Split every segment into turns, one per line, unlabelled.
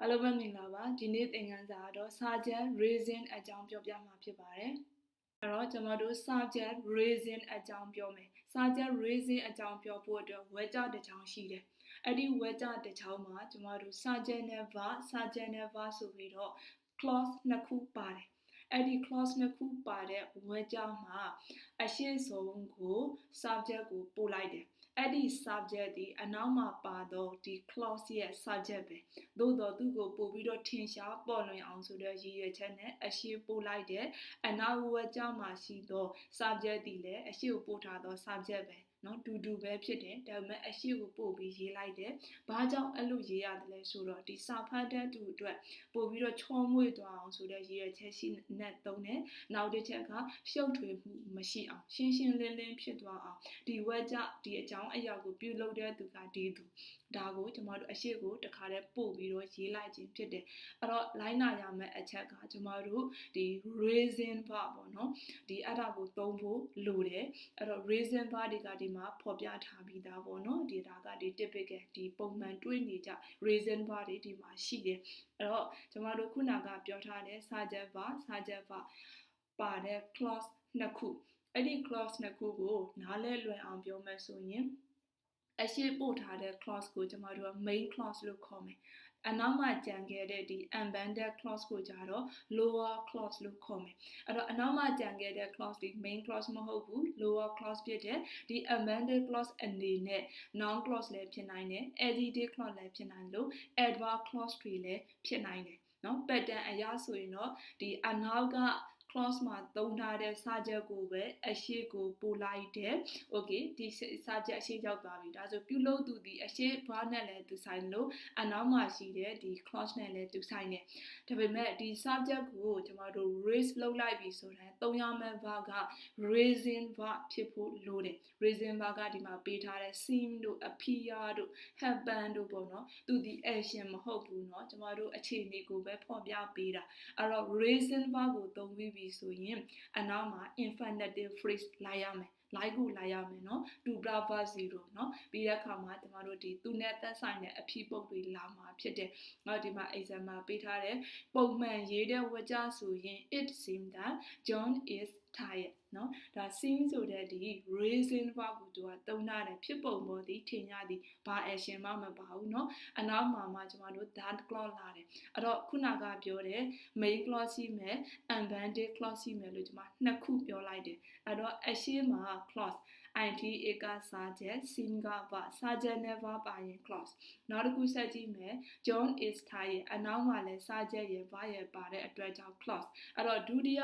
အားလုံးပဲမင်္ဂလာပါဒီနေ့သင်ခန်းစာကတော့ subject reason အကြောင်းပြောပြမှာဖြစ်ပါတယ်အဲ့တော့ကျွန်တော်တို့ subject reason အကြောင်းပြောမယ် subject reason အကြောင်းပြောဖို့အတွက်ဝဲကြတစ်ချောင်းရှိတယ်အဲ့ဒီဝဲကြတစ်ချောင်းမှာကျွန်တော်တို့ subject နဲ့ verb subject နဲ့ verb ဆိုပြီးတော့ clause နှစ်ခုပါတယ်အဲ့ဒီ clause နှစ်ခုပါတဲ့ဝဲကြမှာအရှင်းဆုံးကို subject ကိုပို့လိုက်တယ် အဲ့ဒီ subject ဒီအနောက်မှာပါတော့ဒီ clause ရဲ့ subject ပဲသို့တော့သူ့ကိုပို့ပြီးတော့ထင်ရှားပေါ်လွင်အောင်ဆိုတဲ့ရည်ရွယ်ချက်နဲ့အရှိပို့လိုက်တယ်အနောက်ဝက်ကြောင့်မှရှိတော့ subject ဒီလည်းအရှိကိုပို့ထားတော့ subject ပဲ နော်တူတူပဲဖြစ်တယ်ဒါပေမဲ့အရှိကိုပို့ပြီးရေးလိုက်တယ်ဘာကြောင့်အဲ့လိုရေးရတယ်လဲဆိုတော့ဒီစာဖတ်တဲ့သူအတွက်ပို့ပြီးတော့ချောမွေ့သွားအောင်ဆိုတဲ့ရေးရချက်ရှိနဲ့သုံးတယ်နောက်တစ်ချက်ကရှုပ်ထွေးမှုမရှိအောင်ရှင်းရှင်းလင်းလင်းဖြစ်သွားအောင်ဒီဝက်ကြဒီအကြောင်းအရာကိုပြုလုပ်တဲ့သူကဒီသူဒါကိုကျမတို့အရှိကိုတခါတည်းပို့ပြီးတော့ရေးလိုက်ခြင်းဖြစ်တယ်အဲ့တော့ line နာရမယ့်အချက်ကကျမတို့ဒီ reason verb ပေါ့နော်ဒီအဲ့ဒါကိုသုံးဖို့လိုတယ်အဲ့တော့ reason verb တွေကဒီမှာဖော်ပြထားပြီးသားပေါ့နော်ဒီဒါကဒီ typical ဒီပုံမှန်တွေ့နေကြ reason verb တွေဒီမှာရှိတယ်အဲ့တော့ကျမတို့ခုနကပြောထားတဲ့ subject verb subject verb ပါတဲ့ clause နှစ်ခုအဲ့ဒီ clause နှစ်ခုကိုနားလဲလွယ်အောင်ပြောမယ်ဆိုရင် အရှိပို့ထားတဲ့ clause ကိုကျမတို့က main clause လို့ခေါ်မယ်။အနောက်မှာကြံခဲ့တဲ့ဒီ embedded clause ကိုကြတော့ lower clause လို့ခေါ်မယ်။အဲ့တော့အနောက်မှာကြံခဲ့တဲ့ clause ဒီ main clause မဟုတ်ဘူး lower clause ဖြစ်တဲ့ဒီ embedded clause အနေနဲ့ non clause လည်းဖြစ်နိုင်တယ်။ additive clause လည်းဖြစ်နိုင်လို့ adverb clause တွေလည်းဖြစ်နိုင်တယ်။နော် pattern အရဆိုရင်တော့ဒီအနောက်က clause မှာသုံးထားတဲ့စာချက်ကိုပဲအရှိကိုပို့လိုက်တယ်။ Okay ဒီစာချက်အရှိရောက်သွားပြီ။ဒါဆိုပြုလုပ်သူဒီအရှိဘာနဲ့လဲသူဆိုင်လို့အနောက်မှာရှိတဲ့ဒီ clause နဲ့လဲသူဆိုင်တယ်။ဒါပေမဲ့ဒီ subject ကိုကျွန်တော်တို့ raise လုပ်လိုက်ပြီဆိုရင်သုံးရမယ့် verb က raising verb ဖြစ်ဖို့လိုတယ်။ raising verb ကဒီမှာပေးထားတဲ့ seem တို့ appear တို့ happen တို့ပေါ့နော်။သူဒီ action မဟုတ်ဘူးเนาะကျွန်တော်တို့အခြေအနေကိုပဲဖော်ပြပေးတာ။အဲ့တော့ raising verb ကိုသုံးပြီး ပြီဆိုရင်အနောက်မှာ infinitive phrase လာရမယ် like ကိုလာရမယ်နော်2 brava 0နော်ပြီးတဲ့အခါမှာကျမတို့ဒီသူနဲ့သက်ဆိုင်တဲ့အဖြစ်ပုတ်တွေလာမှာဖြစ်တယ်။ငါဒီမှာ example ပေးထားတယ်ပုံမှန်ရေးတဲ့ဝါကျဆိုရင် it seems that John is ထားရဲ့နော်ဒါ seem ဆိုတဲ့ဒီ reason ဘာကိုသူကတုံးတာတယ်ဖြစ်ပုံပေါ်သည်ထင်ရသည်ဘာ action မှမပါဘူးနော်အနောက်မှာမှကျွန်တော်တို့ that clause လာတယ်အဲ့တော့ခုနကပြောတယ် main clause ရှိမယ် embedded clause ရှိမယ်လို့ကျွန်မနှစ်ခုပြောလိုက်တယ်အဲ့တော့ action မှာ clause INTA ကစာချက် sin ကပါစာချက် never ပါရင် clause နောက်တစ်ခုဆက်ကြည့်မယ် John is tired အနောက်မှာလည်းစာချက်ရပါရပါတဲ့အတွက်ကြောင့် clause အဲ့တော့ဒုတိယ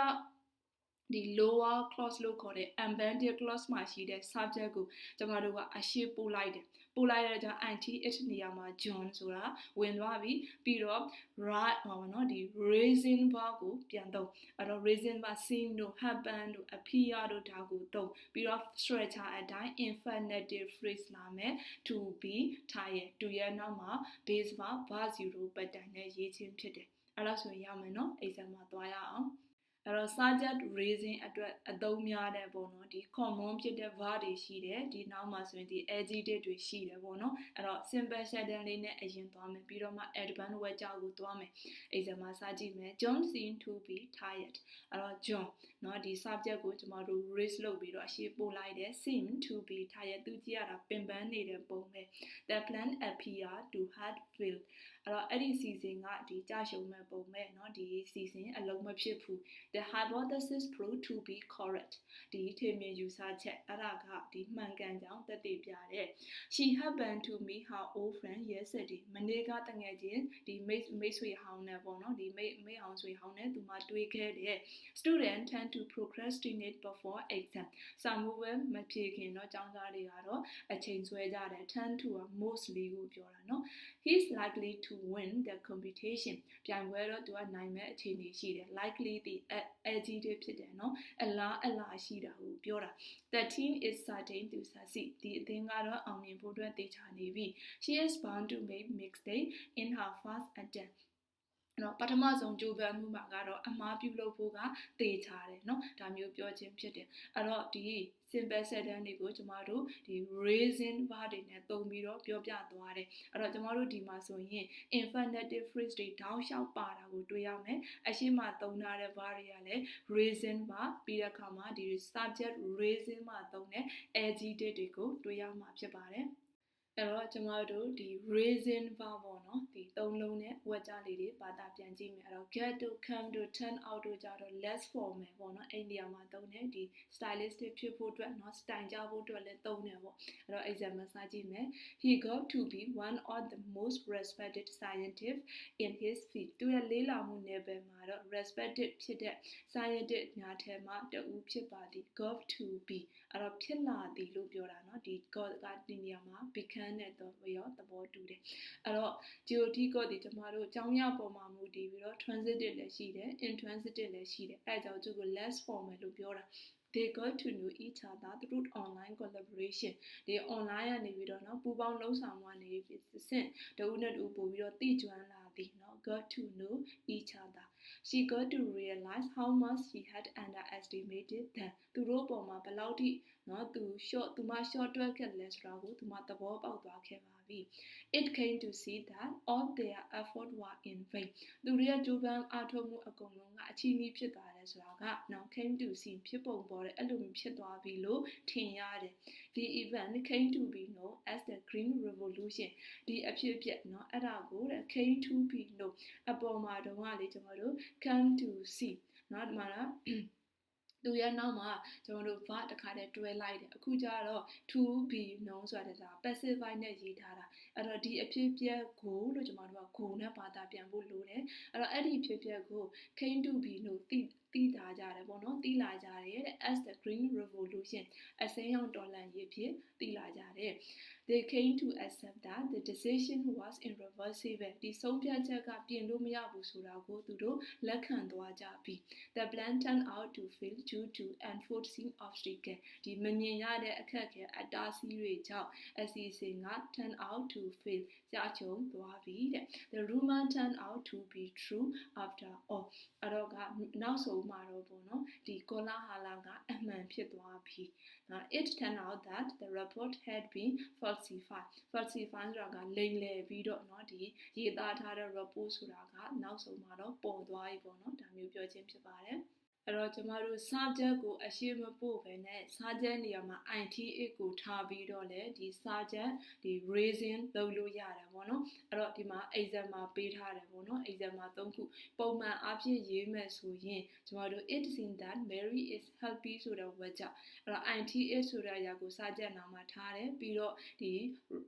ဒီ lower clause လို့ခေါ်တဲ့ embedded clause မှာရှိတဲ့ subject ကိုကျွန်တော်တို့ကအရှိပို့လိုက်တယ်ပို့လိုက်တဲ့ကြောင့် int it နေရာမှာ john ဆိုတာဝင်သွားပြီပြီးတော့ right ဟောပါနော်ဒီ raising verb ကိုပြန်သုံးအဲ့တော့ raising verb seem တို့ happen တို့ appear တို့ဒါကိုသုံးပြီးတော့ structure အတိုင်း infinitive phrase လာမယ် to be ထားရတူရဲ့နောက်မှာ base verb verb 0 pattern နဲ့ရေးချင်းဖြစ်တယ်အဲ့ဒါဆိုရင်ရမယ်နော် exam မှာသွားရအောင် အဲ့တော့ subject raising အတွက်အသုံးများတဲ့ပေါ့နော်ဒီ common ဖြစ်တဲ့ verb တွေရှိတယ်ဒီနောက်မှာဆိုရင်ဒီ adjective တွေရှိတယ်ပေါ့နော်အဲ့တော့ simple sentence လေးနဲ့အရင်သွားမယ်ပြီးတော့မှ advanced word ကြောက်ကိုသွားမယ် exam မှာစကြည့်မယ် John seem to be tired အဲ့တော့ John เนาะဒီ subject ကိုကျွန်တော်တို့ raise လုပ်ပြီးတော့အရှိပို့လိုက်တယ် seem to be tired သူကြည့်ရတာပင်ပန်းနေတဲ့ပုံပဲ the plan appear to had failed အဲ့တော့အဲ့ဒီ season ကဒီကြာရှုံမဲ့ပုံပဲเนาะဒီ season အလုံးမဖြစ်ဘူး the hypothesis proved to be correct ဒီထေမြင်ယူဆချက်အဲ့ဒါကဒီမှန်ကန်ကြောင်းသက်သေပြတဲ့ she happened to meet her old friend yesterday မနေ့ကတငယ်ချင်းဒီမိတ်မိတ်ဆွေဟောင်းနဲ့ပေါ့နော်ဒီမိတ်မိတ်အောင်ဆွေဟောင်းနဲ့သူမှတွေ့ခဲ့တဲ့ student tend to procrastinate before exam စာမှုပဲမဖြေခင်တော့ចောင်းသားတွေကတော့အချိန်ဆွဲကြတယ် tend to က mostly ကိုပြောတာเนาะ he is likely to win the competition ပြိုင်ပွဲတော့သူကနိုင်မဲ့အခြေအနေရှိတယ် likely ဒီ adjective ဖြစ်တယ်เนาะအလားအလားရှိတာကိုပြောတာ the team is certain to succeed ဒီအသင်းကတော့အောင်မြင်ဖို့အတွက်တေချာနေပြီ she is bound to make mistake in her first attempt နော်ပထမဆုံးကြိုးပမ်းမှုမှာကတော့အမားပြုလုပ်ဖို့ကတေချာတယ်နော်ဒါမျိုးပြောခြင်းဖြစ်တယ်အဲ့တော့ဒီ simple sentence တွေကိုကျမတို့ဒီ raising verb တွေနဲ့တုံပြီးတော့ပြောပြသွားတယ်အဲ့တော့ကျမတို့ဒီမှာဆိုရင် infinitive phrase တွေတောင်းလျှောက်ပါတာကိုတွေ့ရမယ်အရှိမသုံးထားတဲ့ verb တွေကလည်း raising ပါပြီးတဲ့အခါမှာဒီ subject raising မှာသုံးတဲ့ adjective တွေကိုတွေ့ရမှာဖြစ်ပါတယ် အဲ့တော့ကျမတို့ဒီ raising verb ပေါ့နော်ဒီသုံးလုံးနဲ့ဝက်ကြလေးတွေဘာသာပြန်ကြည့်မယ်အဲ့တော့ get to come to turn out တို့ကြတော့ less formal ပေါ့နော်အိန္ဒိယမှာသုံးတယ်ဒီ stylistic ဖြစ်ဖို့အတွက်နော် style ကြဖို့အတွက်လည်းသုံးတယ်ပေါ့အဲ့တော့ example စာကြည့်မယ် he got to be one of the most respected scientist in his field သူရဲ့လေးလာမှု level မှာတော့ respected ဖြစ်တဲ့ scientist ညာထဲမှာတဦးဖြစ်ပါသည် got to be အဲ့တော့ဖြစ်လာသည်လို့ပြောတာနော်ဒီ got ကဒီနေရာမှာ become နဲ့တော့ရောသဘောတူတယ်အဲ့တော့ GOT ကဒီကျမတို့အကြောင်းရပေါ်မှာမူတည်ပြီးတော့ transitive လည်းရှိတယ် intransitive လည်းရှိတယ်အဲအကြောင်းသူက less formal လို့ပြောတာ they got to know each other through online collaboration ဒီ online ကနေပြီးတော့เนาะပူးပေါင်းလှုပ်ဆောင်မှုကနေပြီးစင့်တဦးနဲ့တဦးပို့ပြီးတော့သိကျွမ်းလာသည်เนาะ got to know each other she got to realize how much she had underestimated them သူတို့ပေါ်မှာဘယ်လောက်ထိเนาะသူ short သူမ short တွက်ခဲ့လဲဆိုတာကိုသူမသဘောပေါက်သွားခဲ့ပါ ါ ပြီ it came to see that all their effort were in vain သူတို့ရဲ့ကြိုးပမ်းအားထုတ်မှုအကုန်လုံးကအချီးနှီးဖြစ်သွားတယ်ဆိုတာက now came to see ဖြစ်ပုံပေါ်တယ်အဲ့လိုမျိုးဖြစ်သွားပြီလို့ထင်ရတယ် the event came to be known as the green revolution ဒီအဖြစ်အပျက်เนาะအဲ့ဒါကိုတဲ့ came to be known အပေါ်မှာတော့ကလေကျွန်တော်တို့ come to see เนาะဒီမှာလား သူရဲ့နောက်မှာကျွန်တော်တို့ verb တစ်ခါတည်းတွဲလိုက်တယ်အခုကျတော့ to be known ဆိုတာဒါ passive voice နဲ့ရေးထားတာ အဲ့တော့ဒီအဖြစ်အပျက်ကိုလို့ကျွန်တော်တို့က go နဲ့ဘာသာပြန်ဖို့လိုတယ်အဲ့တော့အဲ့ဒီဖြစ်ပျက်ကို came to be known သိသိလာကြတယ်ပေါ့နော်သိလာကြတယ်တဲ့ as the green revolution အစိမ်းရောင်တော်လှန်ရေးဖြစ်သိလာကြတယ် they came to accept that the decision was irreversible ဒီဆုံးဖြတ်ချက်ကပြင်လို့မရဘူးဆိုတာကိုသူတို့လက်ခံသွားကြပြီ the plan turned out to fail due to unforeseen obstacle ဒီမမြင်ရတဲ့အခက်အခဲအတားဆီးတွေကြောင့်အစီအစဉ်က turn out to to fail ကြာချုံသွားပြီတဲ့ the rumor turned out to be true after all အဲ့တော့ကနောက်ဆုံးမှာတော့ပေါ့နော်ဒီကောလာဟာလာကအမှန်ဖြစ်သွားပြီ now it turned out that the report had been falsified falsified ဆိုတာကလိမ်လည်ပြီးတော့နော်ဒီရေးသားထားတဲ့ report ဆိုတာကနောက်ဆုံးမှာတော့ပေါ်သွားပြီပေါ့နော်ဒါမျိုးပြောခြင်းဖြစ်ပါတယ် အဲ့တော့ကျမတို့စာချက်ကိုအရှိမပို့ပဲနဲ့စာချက်နေရာမှာ ITA ကိုထားပြီးတော့လေဒီစာချက်ဒီ raising လုပ်လို့ရတာပေါ့နော်အဲ့တော့ဒီမှာ exam မှာပေးထားတယ်ပေါ့နော် exam မှာ၃ခုပုံမှန်အဖြစ်ရေးမယ်ဆိုရင်ကျမတို့ it seems that Mary is happy ဆိုတဲ့ဝါကျအဲ့တော့ ITA ဆိုတဲ့အရာကိုစာချက်နာမှာထားတယ်ပြီးတော့ဒီ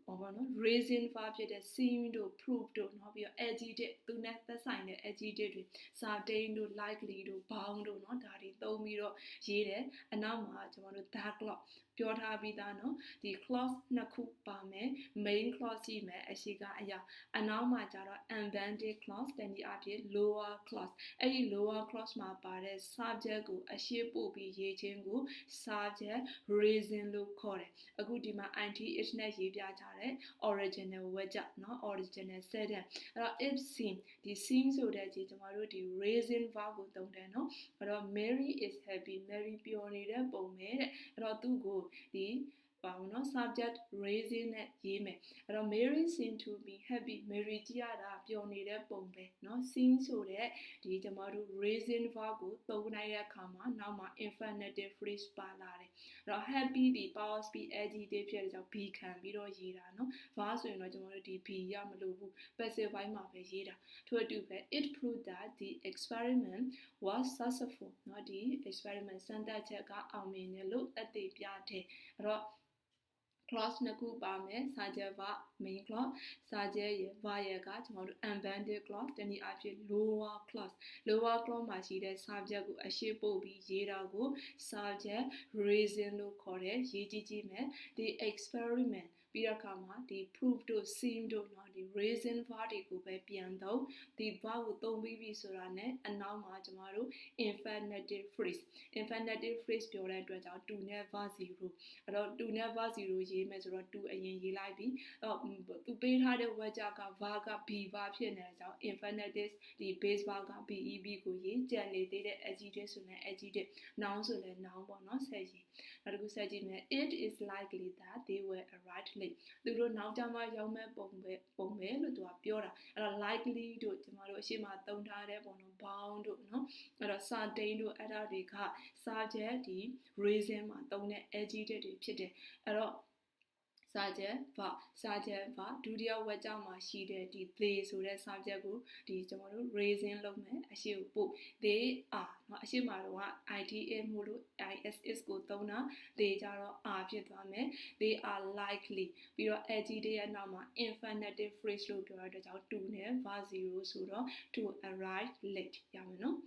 ပေါ့နော် raising verb ဖြစ်တဲ့ seem တို့ prove တို့နောက်ပြီးတော့ adjective သူနဲ့သက်ဆိုင်တဲ့ adjective တွေ certain တို့ likely တို့ bound တို့နော်ဒါတွေသုံးပြီးတော့ရေးတယ်အနောက်မှာကျွန်တော်တို့ dark cloud ပြောထားပြီးသားเนาะဒီ clause နှစ်ခုပါမယ် main clause ရှိမယ်အရှိကအရာအနောက်မှာကျတော့ embedded clause တနည်းအားဖြင့် lower clause အဲ့ဒီ lower clause မှာပါတဲ့ subject ကိုအရှိပို့ပြီးရေးခြင်းကို subject reason လို့ခေါ်တယ်အခုဒီမှာ intနဲ့ရေးပြထားတဲ့ original word ကြောင့်เนาะ original sentence အဲ့တော့ if seen ဒီ seen ဆိုတဲ့ကြီးကျွန်တော်တို့ဒီ reason verb ကိုသုံးတယ်เนาะအဲ့တော့ Mary is happy Mary ပျော်နေတဲ့ပုံပဲတဲ့အဲ့တော့သူ့ကို ဒီ ပါဘူးเนาะ subject raising နဲ့ရေးမယ်အဲ့တော့ Mary seem to be happy Mary ကြည့်ရတာပျော်နေတဲ့ပုံပဲเนาะ seem ဆိုတဲ့ဒီကျမတို့ raising verb ကိုသုံးလိုက်တဲ့အခါမှာနောက်မှာ infinitive phrase ပါလာတယ်အဲ့တော့ happy ဒီ power speed adjective ဖြစ်တဲ့ကြောင့် be ခံပြီးတော့ရေးတာเนาะ verb ဆိုရင်တော့ကျမတို့ဒီ be ရမလို့ဘူး passive ဘိုင်းမှာပဲရေးတာထို့အတူပဲ it proved that the experiment was successful เนาะဒီ experiment စမ်းသပ်ချက်ကအောင်မြင်တယ်လို့အသိပြတယ်အဲ့တော့ clause နှစ်ခုပါမယ်စာချက်က main clause စာချက်ရဲ့ var ရဲ့ကကျွန်တော်တို့ embedded clause တနည်းအားဖြင့် lower clause lower clause မှာရှိတဲ့ subject ကိုအရှိပို့ပြီးရေးတာကို subject reason လို့ခေါ်တယ်ရေးကြည့်ကြည့်မယ်ဒီ experiment ပြီးတော့ခါမှာဒီ proof တို့ seem တို့เนาะ ဒီ reason verb တွေကိုပဲပြန်သုံးဒီ verb ကိုသုံးပြီးပြီဆိုတာနဲ့အနောက်မှာကျမတို့ infinitive phrase infinitive phrase ပြောတဲ့အတွက်ကြောင့် to နဲ့ verb 0အဲ့တော့ to နဲ့ verb 0ရေးမယ်ဆိုတော့ to အရင်ရေးလိုက်ပြီအဲ့တော့သူပေးထားတဲ့ word က verb က be verb ဖြစ်နေတဲ့ကြောင့် infinitive ဒီ base verb က beb ကိုရေးကြံနေသေးတဲ့ adjective ဆိုရင် adjective noun ဆိုလည်း noun ပေါ့နော်ဆက်ရေးနောက်တစ်ခုဆက်ကြည့်မယ် it is likely that they will arrive late သူတို့နောက်ကျမှရောက်မဲ့ပုံပဲပုံပဲလို့သူကပြောတာအဲ့တော့ likely တို့ကျမတို့အရှိမသုံးထားတဲ့ပုံတော့ bound တို့နော်အဲ့တော့ certain တို့အဲ့ဒါတွေက subject ဒီ reason မှာသုံးတဲ့ adjective တွေဖြစ်တယ်အဲ့တော့ စာချက်ဘာစာချက်ဘာဒုတိယဝက်ကြောင့်မှာရှိတဲ့ဒီ they ဆိုတဲ့စာချက်ကိုဒီကျွန်တော်တို့ raising လုပ်မယ်အရှိကိုပို့ they are เนาะအရှိမှာတော့ ida မို့လို့ iss ကိုသုံးတာ they ကြတော့ are ဖြစ်သွားမယ် they are likely ပြီးတော့ adjective ရဲ့နောက်မှာ infinitive phrase လို့ပြောရတဲ့ကြောင့် to နဲ့ verb 0ဆိုတော့ to arrive late ရမယ်เนาะ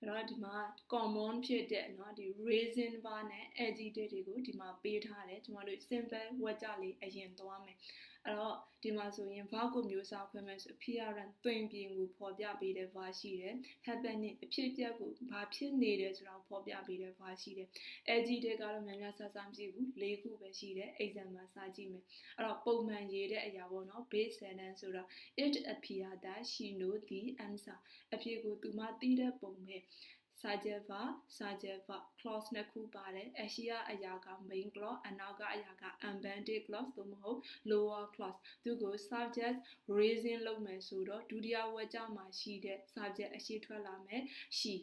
အဲ့တော့ဒီမှာ common ဖြစ်တဲ့เนาะဒီ reason bar နဲ့ adjective တွေကိုဒီမှာပေးထားတယ်ကျွန်တော်တို့ simple word ကြလေးအရင်သွားမယ် အဲ့တော့ဒီမှာဆိုရင် verb ကိုမျိုးစားခွဲမယ်ဆို appearance သွင်ပြင်ကိုဖော်ပြပေးတဲ့ verb ရှိတယ် happening အဖြစ်အပျက်ကိုဘာဖြစ်နေတယ်ဆိုတာကိုဖော်ပြပေးတဲ့ verb ရှိတယ် adjective ကတော့များများဆဆမရှိဘူး၄ခုပဲရှိတယ် example စကြည့်မယ်အဲ့တော့ပုံမှန်ရေးတဲ့အရာပေါ့နော် base sentence ဆိုတာ it appear that she know the answer အဖြစ်ကိုသူမသိတဲ့ပုံပဲ စာချက်ပါစာချက်ပါ clause နှစ်ခုပါတယ်အရှိယအရာက main clause အနောက်ကအရာက unbounded clause သို့မဟုတ် lower clause သူကို subject raising လုပ်မယ်ဆိုတော့ဒုတိယဝါကျမှာရှိတဲ့ subject အရှိထွက်လာမယ်ရှိ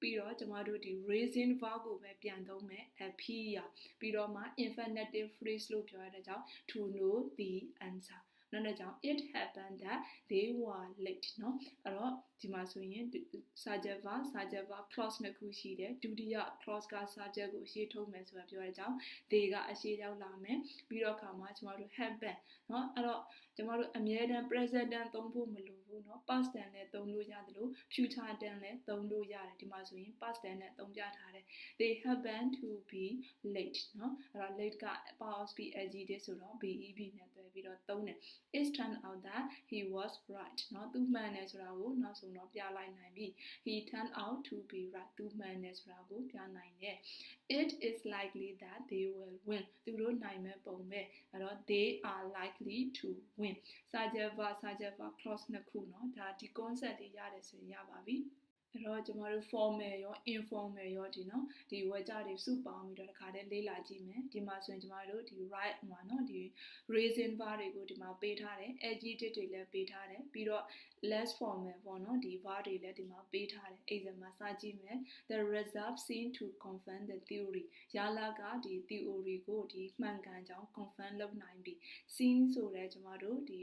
ပြီးတော့ကျမတို့ဒီ raising verb ကိုပဲပြန်သုံးမယ် appear ပြီးတော့မှ infinitive phrase လို့ပြောရတဲ့ကြောင့် to know the answer နောက်တစ်ကြောင့် it happened that they were late เนาะအဲ့တော့ဒီမှာဆိုရင် subject verb subject verb clause နှစ်ခုရှိတယ်ဒုတိယ clause က subject ကိုအရှိထုတ်မယ်ဆိုတာပြောရတဲ့အကြောင်း they ကအရှိရောက်လာမယ်ပြီးတော့ခါမှာကျမတို့ happen เนาะအဲ့တော့ကျမတို့အမြဲတမ်း present tense သုံးဖို့မလိုဘူးเนาะ past tense နဲ့သုံးလို့ရတယ်လို့ future tense နဲ့သုံးလို့ရတယ်ဒီမှာဆိုရင် past tense နဲ့သုံးပြထားတယ် they happen to be late เนาะအဲ့တော့ late က power of be adjective ဆိုတော့ beb နဲ့တွဲ ပြီးတော့သုံးတယ် it turned out that he was right เนาะသူမှန်တယ်ဆိုတာကိုနောက်ဆုံးတော့ပြလိုက်နိုင်ပြီ he turned out to be right သူမှန်တယ်ဆိုတာကိုပြနိုင်တယ် it is likely that they will win သူတို့နိုင်မဲ့ပုံပဲအဲ့တော့ they are likely to win စာချက် verb စာချက် verb clause နှစ်ခုเนาะဒါဒီ concept တွေရတယ်ဆိုရင်ရပါပြီ အဲ့တော့ကျမတို့ formal ရော informal ရောဒီနော်ဒီ word ကြတွေစုပေါင်းပြီးတော့တခါတည်းလေ့လာကြည့်မယ်ဒီမှာဆိုရင်ကျမတို့ဒီ right မှာနော်ဒီ reason verb တွေကိုဒီမှာပေးထားတယ် adjective တွေလည်းပေးထားတယ်ပြီးတော့ less formal ပေါ့နော်ဒီ verb တွေလည်းဒီမှာပေးထားတယ် example စကြည့်မယ် the result seem to confirm the theory ရလာကဒီ theory ကိုဒီမှန်ကန်ကြောင်း confirm လုပ်နိုင်ပြီ seem ဆိုတဲ့ကျမတို့ဒီ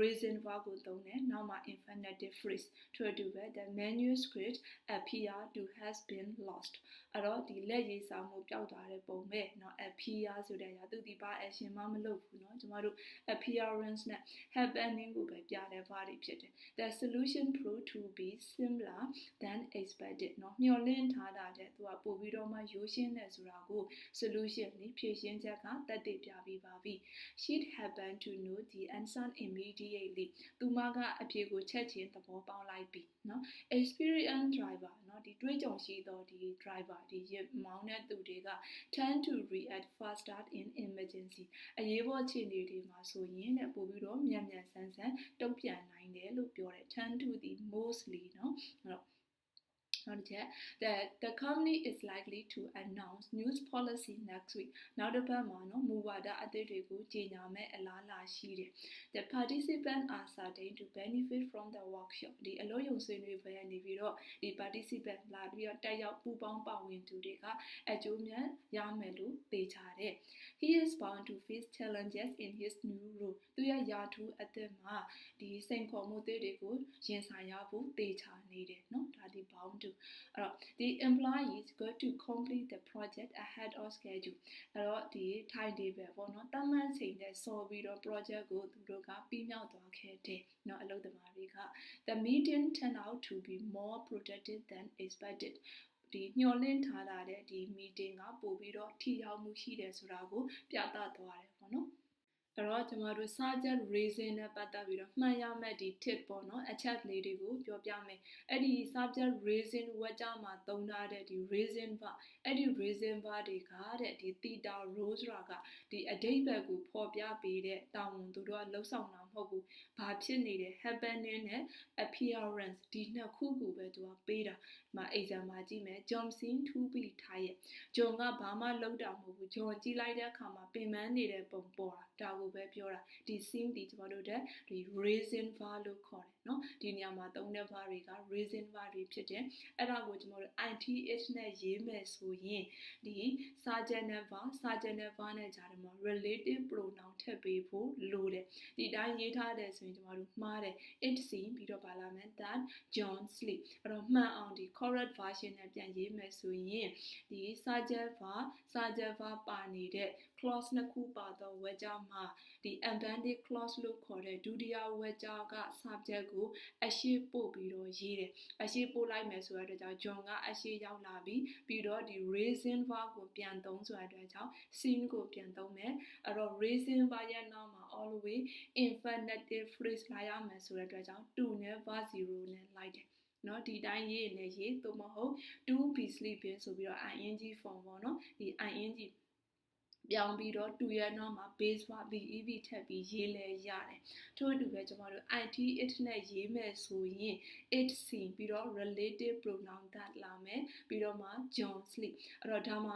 reason verb ကိုသုံးတယ်နောက်မှာ infinitive phrase ထို့အတူပဲ the manuscript appear to has been lost အဲ့တော့ဒီလက်ရေးစာမှုပျောက်သွားတဲ့ပုံပဲเนาะ appear ဆိုတဲ့အရာသူဒီပါ action မမလုပ်ဘူးเนาะကျမတို့ appearance နဲ့ happening ကိုပဲပြတဲ့ verb တွေဖြစ်တယ် the solution proved to be similar than expected เนาะမျှော်လင့်ထားတာတဲ့သူကပို့ပြီးတော့မှရိုးရှင်းတယ်ဆိုတာကို solution นี่ဖြည့်ရှင်းချက်ကတက်တည်ပြပြီးပါပြီ she happened to know the answer immediately သူမကအဖြေကိုချက်ချင်းသဘောပေါက်လိုက်ပြီเนาะ experience driver เนาะဒီတွေးကြုံရှိသောဒီ driver ဒီရမောင်းတဲ့သူတွေက tend to react faster in emergency အရေးပေါ်အခြေအနေတွေမှာဆိုရင်တဲ့ပို့ပြီးတော့မြန်မြန်ဆန်းဆန်းတုံ့ပြန်နိုင်တယ်လို့ပြောတယ် tend to the mostly เนาะအဲ့တော့ နောက်တစ်ချက် that the company is likely to announce news policy next week နောက်တစ်ပတ်မှာနော်မူဝါဒအသစ်တွေကိုကြေညာမဲ့အလားအလာရှိတယ် the participants are certain to benefit from the workshop ဒီအလို့ယုံဆွေးနွေးပွဲကနေပြီးတော့ဒီ participant လာပြီးတော့တက်ရောက်ပူးပေါင်းပါဝင်သူတွေကအကျိုးများရမယ်လို့သိချတယ် he is bound to face challenges in his new role သူရဲ့ယာထူးအသစ်မှာဒီစိန်ခေါ်မှုတွေကိုရင်ဆိုင်ရဖို့သိချနေတယ်နော်ဒါဒီ bound to အဲ့တော့ the employees go to complete the project ahead of schedule အဲ့တော့ဒီ timetable ပေါ့နော်တမန်ချိန်နဲ့စော်ပြီးတော့ project ကိုသူတို့ကပြီးမြောက်သွားခဲ့တယ်เนาะအလုပ်သမားတွေက the meeting turned out to be more productive than expected ဒီညှော်လင့်ထားတာတဲ့ဒီ meeting ကပို့ပြီးတော့ထိရောက်မှုရှိတယ်ဆိုတာကိုပြသသွားတယ်ပေါ့နော် အဲ့တော့ကျမတို့ subject reason နဲ့ပတ်သက်ပြီးတော့မှတ်ရမယ့်ဒီ tip ပေါ့နော်အချက်လေးတွေကိုပြောပြမယ်အဲ့ဒီ subject reason ဝက်ကြမှာသုံးထားတဲ့ဒီ reason verb အဲ့ဒီ reason verb တွေကတဲ့ဒီ theta rho ဆိုတာကဒီအဓိပ္ပာယ်ကိုဖော်ပြပေးတဲ့တာဝန်သူတို့ကလှုပ်ဆောင်တာမဟုတ်ဘူး။ဘာဖြစ်နေတယ် happening နဲ့ appearance ဒီနှစ်ခုကိုပဲသူကပေးတာ။ဒီမှာ exam မှာကြည့်မယ် John Sin 2B ထားရဲ့။ John ကဘာမှလုပ်တာမဟုတ်ဘူး။ John ကြည့်လိုက်တဲ့အခါမှာပင်ပန်းနေတဲ့ပုံပေါ်တာ။ဒါကိုပဲပြောတာ။ဒီ sin ဒီကျွန်တော်တို့တဲ့ဒီ reason var လို့ခေါ်တယ်နော်။ဒီနေရာမှာသုံးတဲ့ var တွေက reason var တွေဖြစ်တယ်။အဲ့ဒါကိုကျွန်တော်တို့ ith နဲ့ရေးမယ်ဆိုရင်ဒီ surgeon var surgeon var နဲ့ကြားထဲမှာ relative pronoun ထည့်ပေးဖို့လိုတယ်။ဒီတိုင်းရေးထားတယ်ဆိုရင်ကျွန်တော်တို့မှားတယ် it seen ပြီးတော့ပါလာမယ် that John sleep အဲ့တော့မှန်အောင်ဒီ correct version နဲ့ပြန်ရေးမယ်ဆိုရင်ဒီ subject verb subject verb ပါနေတဲ့ clause နှစ်ခုပါတော့ဝေကြမှာဒီ abandoned clause လို့ခေါ်တဲ့ဒုတိယဝေကြက subject ကိုအရှိပို့ပြီးတော့ရေးတယ်အရှိပို့လိုက်မယ်ဆိုတဲ့အတွက်ကြောင့် John ကအရှိရောက်လာပြီးပြီးတော့ဒီ reason verb ကိုပြန်သုံးဆိုတဲ့အတွက်ကြောင့် seen ကိုပြန်သုံးမယ်အဲ့တော့ reason verb ရဲ့နောက်မှာ always infinitive phrase လာရမယ်ဆိုတဲ့အတွက်ကြောင့်2နဲ့ verb 0နဲ့လိုက်တယ်နော်ဒီတိုင်းရေးနေရေးသို့မဟုတ် to be sleeping ဆိုပြီးတော့ ing form ပေါ့နော်ဒီ ing ပြောင်းပြီးတော့တူရနောက်မှာ base verb bev ထပ်ပြီးရေးလဲရတယ်ထို့အတူပဲကျွန်တော်တို့ it it နဲ့ရေးမယ်ဆိုရင် it seen ပြီးတော့ relative pronoun that လာမယ်ပြီးတော့မှ john sleep အဲ့တော့ဒါမှ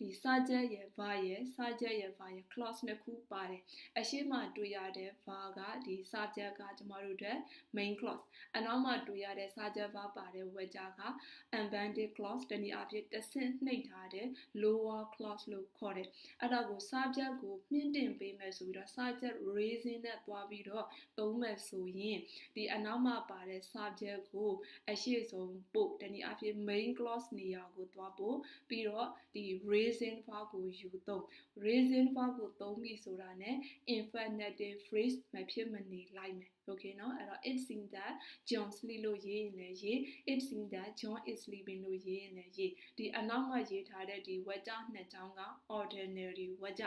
ဒီ subject ရဲ့ verb ရဲ့ subject ရဲ့ verb ရဲ့ clause နှစ်ခုပါတယ်အရှိမတွေ့ရတဲ့ verb ကဒီ subject ကကျွန်တော်တို့အတွက် main clause အနောက်မှာတွေ့ရတဲ့ subject verb ပါတဲ့ word က abandoned clause တနည်းအားဖြင့်တဆင့်နှိပ်ထားတဲ့ lower clause လို့ခေါ်တယ်အဲ့ဒါကို subject ကိုမြင့်တင်ပေးမယ်ဆိုပြီးတော့ subject raising နဲ့တွားပြီးတော့သုံးမယ်ဆိုရင်ဒီအနောက်မှာပါတဲ့ subject ကိုအရှိဆုံးပို့တနည်းအားဖြင့် main clause နေရာကိုတွားဖို့ပြီးတော့ဒီ raising verb ကိုယူသုံး raising verb ကိုသုံးပြီဆိုတာ ਨੇ infinitive phrase မဖြစ်မနေလိုက်မယ် okay เนาะအဲ့တော့ it seems that John sleep လို့ရေးရင်လည်းရေး it seems that John is sleeping လို့ရေးရင်လည်းရေးဒီအနောက်မှာရေးထားတဲ့ဒီဝကြနှစ်ချောင်းက ordinary ဝကြ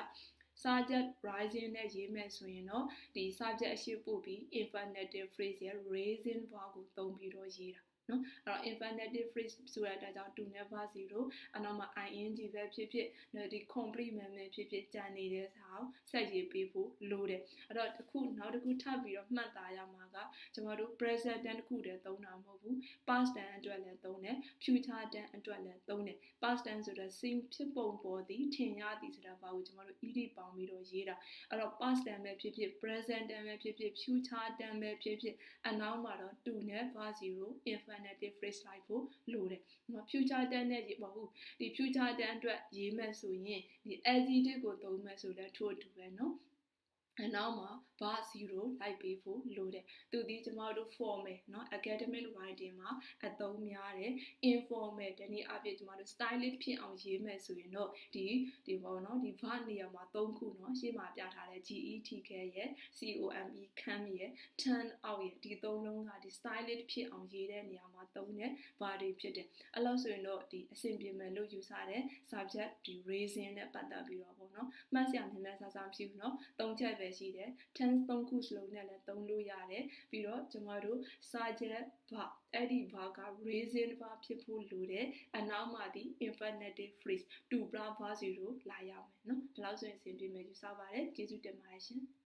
subject rising နဲ့ရေးမယ်ဆိုရင်တော့ဒီ subject အရှိပို့ပြီး infinitive phrase ရဲ့ raising verb ကိုသုံးပြီးတော့ရေးတာ နော်အဲ့တော့ infinitive phrase ဆိုတဲ့အကြောင်း to never zero အနောက်မှာ ing ပဲဖြစ်ဖြစ်ဒီ complement ပဲဖြစ်ဖြစ်ကြံနေတဲ့စာကိုဆက်ရေးပေးဖို့လိုတယ်အဲ့တော့တစ်ခုနောက်တစ်ခုထပ်ပြီးတော့မှတ်သားရမှာကကျွန်တော်တို့ present tense တစ်ခုတည်းသုံးတာမဟုတ်ဘူး past tense အတွက်လည်းသုံးတယ် future tense အတွက်လည်းသုံးတယ် past tense ဆိုတော့ same ဖြစ်ပုံပေါ်သည်ထင်ရသည်ဆိုတာဘာကိုကျွန်တော်တို့ ed ပေါင်းပြီးတော့ရေးတာအဲ့တော့ past tense ပဲဖြစ်ဖြစ် present tense ပဲဖြစ်ဖြစ် future tense ပဲဖြစ်ဖြစ်အနောက်မှာတော့ to နဲ့ verb 0 infinitive phrase လိုက်ဖို့လိုတယ်။နော် future tense နဲ့ရေးပေါ့ဟုတ်ဒီ future tense အတွက်ရေးမယ်ဆိုရင်ဒီ adjective ကိုသုံးမယ်ဆိုလည်းထို့အတူပဲနော်။ အနောက်မှာ bar 0လိုက်ပေးဖို့လိုတယ်သူဒီကျမတို့ formal เนาะ academic writing မှာအသုံးများတယ် informal တနည်းအားဖြင့်ကျမတို့ stylish ဖြစ်အောင်ရေးမယ်ဆိုရင်တော့ဒီဒီပေါ့เนาะဒီ verb နေရာမှာ၃ခုเนาะရှေ့မှာပြထားတဲ့ get ခဲရဲ့ come come ရဲ့ turn out ရဲ့ဒီသုံးလုံးကဒီ stylish ဖြစ်အောင်ရေးတဲ့နေရာမှာသုံးတဲ့ verb တွေဖြစ်တယ်အဲ့လို့ဆိုရင်တော့ဒီအဆင်ပြေမယ်လို့ယူဆတဲ့ subject ဒီ raising နဲ့ပတ်သက်ပြီးတော့ပေါ့เนาะမှတ်စရာများများဆဆမရှိဘူးเนาะသုံးချက်ပဲ ပဲရှိတယ် tense 3ခုစလုံးနဲ့လည်းသုံးလို့ရတယ်ပြီးတော့ကျမတို့ subject verb အဲ့ဒီ verb က raising verb ဖြစ်ဖို့လိုတယ်အနောက်မှာဒီ infinitive phrase to blah blah 0လာရမယ်နော်ဒီလောက်ဆိုရင်အဆင်ပြေမယ်ယူဆပါတယ်ကျေးဇူးတင်ပါတယ်ရှင်